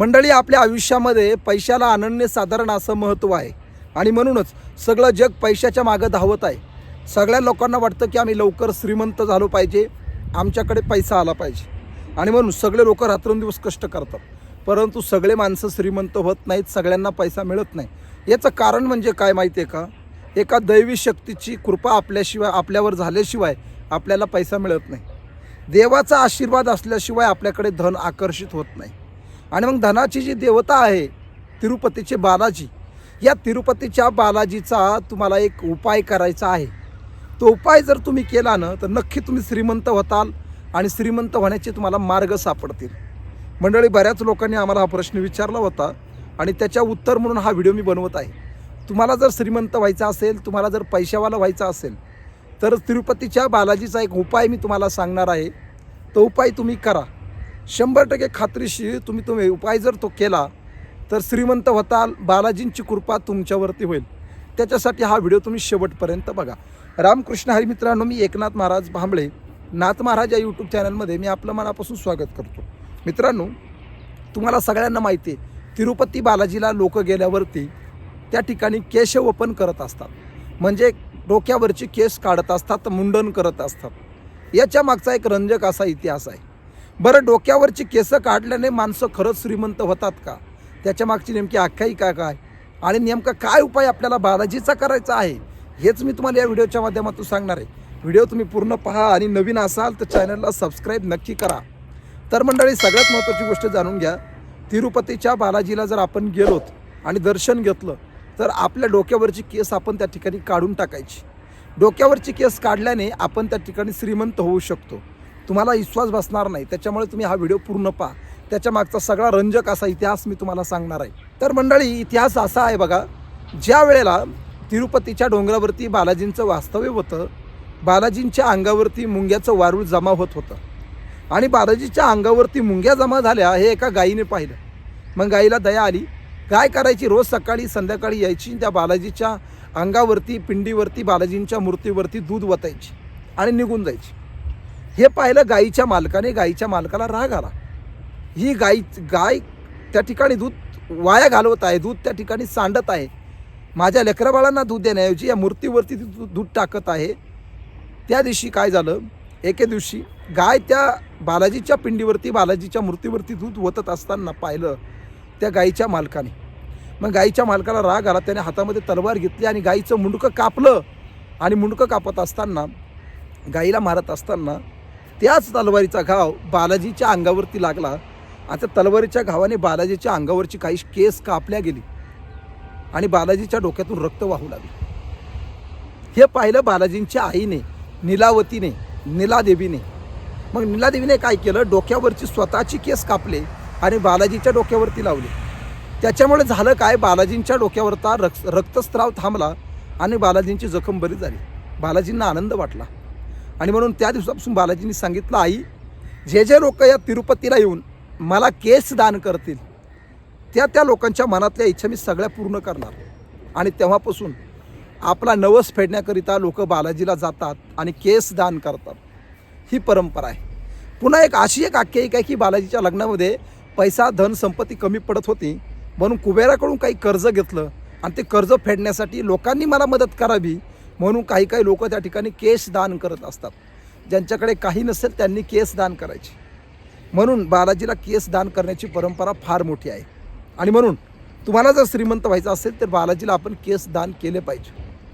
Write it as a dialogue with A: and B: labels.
A: मंडळी आपल्या आयुष्यामध्ये पैशाला अनन्यसाधारण असं महत्त्व आहे. आणि म्हणूनच सगळं जग पैशाच्या मागं धावत आहे. सगळ्या लोकांना वाटतं की आम्ही लवकर श्रीमंत झालो पाहिजे आमच्याकडे पैसा आला पाहिजे. आणि म्हणून सगळे लोक रात्रंदिवस कष्ट करतात. परंतु सगळे माणसं श्रीमंत होत नाहीत सगळ्यांना पैसा मिळत नाही. याचं कारण म्हणजे काय माहिती आहे का? एका दैवी शक्तीची कृपा आपल्याशिवाय आपल्यावर झाल्याशिवाय आपल्याला पैसा मिळत नाही. देवाचा आशीर्वाद असल्याशिवाय आपल्याकडे धन आकर्षित होत नाही. आणि मग धनाची जी देवता आहे तिरुपतीचे बालाजी या तिरुपतीच्या बालाजीचा तुम्हाला एक उपाय करायचा आहे. तो उपाय जर तुम्ही केला ना तर नक्की तुम्ही श्रीमंत होताल आणि श्रीमंत होण्याचे तुम्हाला मार्ग सापडतील. मंडळी बऱ्याच लोकांनी आम्हाला हा प्रश्न विचारला होता आणि त्याच्या उत्तर म्हणून हा व्हिडिओ मी बनवत आहे. तुम्हाला जर श्रीमंत व्हायचा असेल तुम्हाला जर पैशावाला व्हायचा असेल तर तिरुपतीच्या बालाजीचा एक उपाय मी तुम्हाला सांगणार आहे. तो उपाय तुम्ही करा. शंभर टक्के खात्रीशी तुम्ही तुम्ही उपाय जर तो केला तर श्रीमंत होताल बालाजींची कृपा तुमच्यावरती होईल. त्याच्यासाठी हा व्हिडिओ तुम्ही शेवटपर्यंत बघा. रामकृष्ण हरी मित्रांनो मी एकनाथ महाराज भांबळे नाथ महाराज या यूट्यूब चॅनलमध्ये मी आपलं मनापासून स्वागत करतो. मित्रांनो तुम्हाला सगळ्यांना माहिती आहे तिरुपती बालाजीला लोक गेल्यावरती त्या ठिकाणी केशवपन करत असतात. म्हणजे डोक्यावरची केस काढत असतात मुंडन करत असतात. याच्या मागचा एक रंजक असा इतिहास आहे. बरं डोक्यावरची केसं काढल्याने माणसं खरंच श्रीमंत होतात का? त्याच्या मागची नेमकी आख्यायिका काय? आणि नेमका काय उपाय आपल्याला बालाजीचा करायचा आहे हेच मी तुम्हाला या व्हिडिओच्या माध्यमातून सांगणार आहे. व्हिडिओ तुम्ही पूर्ण पहा आणि नवीन असाल तर चॅनलला सबस्क्राईब नक्की करा. तर मंडळी सगळ्यात महत्त्वाची गोष्ट जाणून घ्या. तिरुपतीच्या बालाजीला जर आपण गेलोत आणि दर्शन घेतलं तर आपल्या डोक्यावरची केस आपण त्या ठिकाणी काढून टाकायची. डोक्यावरची केस काढल्याने आपण त्या ठिकाणी श्रीमंत होऊ शकतो. तुम्हाला विश्वास बसणार नाही. त्याच्यामुळे तुम्ही हा व्हिडिओ पूर्ण पहा. त्याच्या मागचा सगळा रंजक असा इतिहास मी तुम्हाला सांगणार आहे. तर मंडळी इतिहास असा आहे बघा ज्या वेळेला तिरुपतीच्या डोंगरावरती बालाजींचं वास्तव्य होतं बालाजींच्या अंगावरती मुंग्याचं वारूळ जमा होत होतं. आणि बालाजीच्या अंगावरती मुंग्या जमा झाल्या हे एका गायीने पाहिलं. मग गाईला दया आली. गाय करायची? रोज सकाळी संध्याकाळी यायची त्या बालाजीच्या अंगावरती पिंडीवरती बालाजींच्या मूर्तीवरती दूध वतायची आणि निघून जायची. हे पाहिलं गाईच्या मालकाने गाईच्या मालकाला राग आला. ही गाई गाय त्या ठिकाणी दूध वाया घालवत आहे दूध त्या ठिकाणी सांडत आहे. माझ्या लेकराबाळांना दूध देण्याऐवजी या मूर्तीवरती ती दूध दूध टाकत आहे. त्या दिवशी काय झालं? एके दिवशी गाय त्या बालाजीच्या पिंडीवरती बालाजीच्या मूर्तीवरती दूध ओतत असताना पाहिलं त्या गाईच्या मालकाने. मग गाईच्या मालकाला राग आला त्याने हातामध्ये तलवार घेतली आणि गाईचं मुंडकं कापलं. आणि मुंडकं कापत असताना गाईला मारत असताना त्याच तलवारीचा घाव बालाजीच्या अंगावरती लागला. आता तलवारीच्या घावाने बालाजीच्या अंगावरची काही केस कापल्या गेली आणि बालाजीच्या डोक्यातून रक्त वाहू लागले. हे पाहिलं बालाजींच्या आईने निलावतीने निलादेवीने. मग निलादेवीने काय केलं? डोक्यावरची स्वतःची केस कापले आणि बालाजीच्या डोक्यावरती लावले. त्याच्यामुळे झालं काय? बालाजींच्या डोक्यावरचा रक्त रक्तस्राव थांबला आणि बालाजींची जखम बरी झाली. बालाजींना आनंद वाटला. आणि म्हणून त्या दिवसापासून बालाजींनी सांगितलं आई जे जे लोक या तिरुपतीला येऊन मला केस दान करतील त्या त्या लोकांच्या मनातल्या इच्छा मी सगळ्या पूर्ण करणार. आणि तेव्हापासून आपला नवस फेडण्याकरिता लोक बालाजीला जातात आणि केस दान करतात. ही परंपरा आहे. पुन्हा एक अशी एक आख्यायिका आहे की बालाजीच्या लग्नामध्ये पैसा धन संपत्ती कमी पडत होती म्हणून कुबेराकडून काही कर्ज घेतलं आणि ते कर्ज फेडण्यासाठी लोकांनी मला मदत करावी म्हणून काही काही लोक त्या ठिकाणी केस दान करत असतात. ज्यांच्याकडे काही नसेल त्यांनी केस दान करायचे. म्हणून बालाजीला केस दान करण्याची परंपरा फार मोठी आहे. आणि म्हणून तुम्हाला जर श्रीमंत व्हायचं असेल तर बालाजीला आपण केस दान केले पाहिजे.